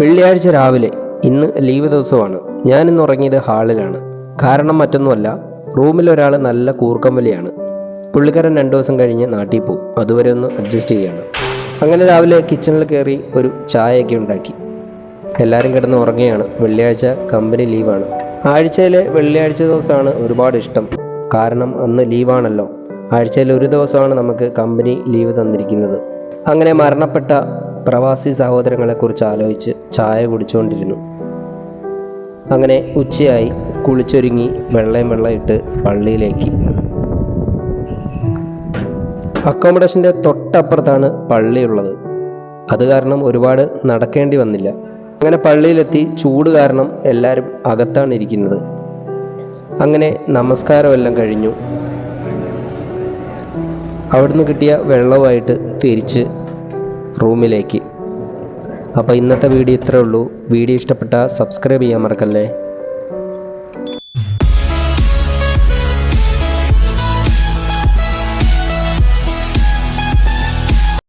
വെള്ളിയാഴ്ച രാവിലെ ഇന്ന് ലീവ് ദിവസമാണ്. ഞാൻ ഇന്ന് ഉറങ്ങിയത് ഹാളിലാണ്. കാരണം മറ്റൊന്നുമല്ല റൂമിൽ ഒരാൾ നല്ല കൂർക്കം വലിയാണ് പുള്ളിക്കാരൻ രണ്ടു ദിവസം കഴിഞ്ഞ് നാട്ടിൽ പോകും അതുവരെ ഒന്ന് അഡ്ജസ്റ്റ് ചെയ്യാണ്. അങ്ങനെ രാവിലെ കിച്ചണിൽ കയറി ഒരു ചായയൊക്കെ ഉണ്ടാക്കി. എല്ലാവരും കിടന്ന് ഉറങ്ങുകയാണ്. വെള്ളിയാഴ്ച കമ്പനി ലീവാണ് ആഴ്ചയിലെ വെള്ളിയാഴ്ച ദിവസമാണ് ഒരുപാട് ഇഷ്ടം. കാരണം അന്ന് ലീവാണല്ലോ ആഴ്ചയിൽ ഒരു ദിവസമാണ് നമുക്ക് കമ്പനി ലീവ് തന്നിരിക്കുന്നത്. അങ്ങനെ മരണപ്പെട്ട പ്രവാസി സഹോദരങ്ങളെക്കുറിച്ച് ആലോചിച്ച് ചായ കുടിച്ചുകൊണ്ടിരുന്നു. അങ്ങനെ ഉച്ചയായി കുളിച്ചൊരുങ്ങി വെള്ളയും വെള്ളം ഇട്ട് പള്ളിയിലേക്ക്. അക്കോമഡേഷന്റെ തൊട്ടപ്പുറത്താണ് പള്ളിയുള്ളത്. അത് കാരണം ഒരുപാട് നടക്കേണ്ടി വന്നില്ല. അങ്ങനെ പള്ളിയിലെത്തി ചൂട് കാരണം എല്ലാവരും അകത്താണ് ഇരിക്കുന്നത്. അങ്ങനെ നമസ്കാരമെല്ലാം കഴിഞ്ഞു. അവിടുന്ന് കിട്ടിയ വെള്ളവുമായിട്ട് തിരിച്ച് റൂമിലേക്ക്. അപ്പോൾ ഇന്നത്തെ വീഡിയോ ഇത്രേ ഉള്ളൂ. വീഡിയോ ഇഷ്ടപ്പെട്ടാൽ സബ്സ്ക്രൈബ് ചെയ്യാൻ മറക്കല്ലേ?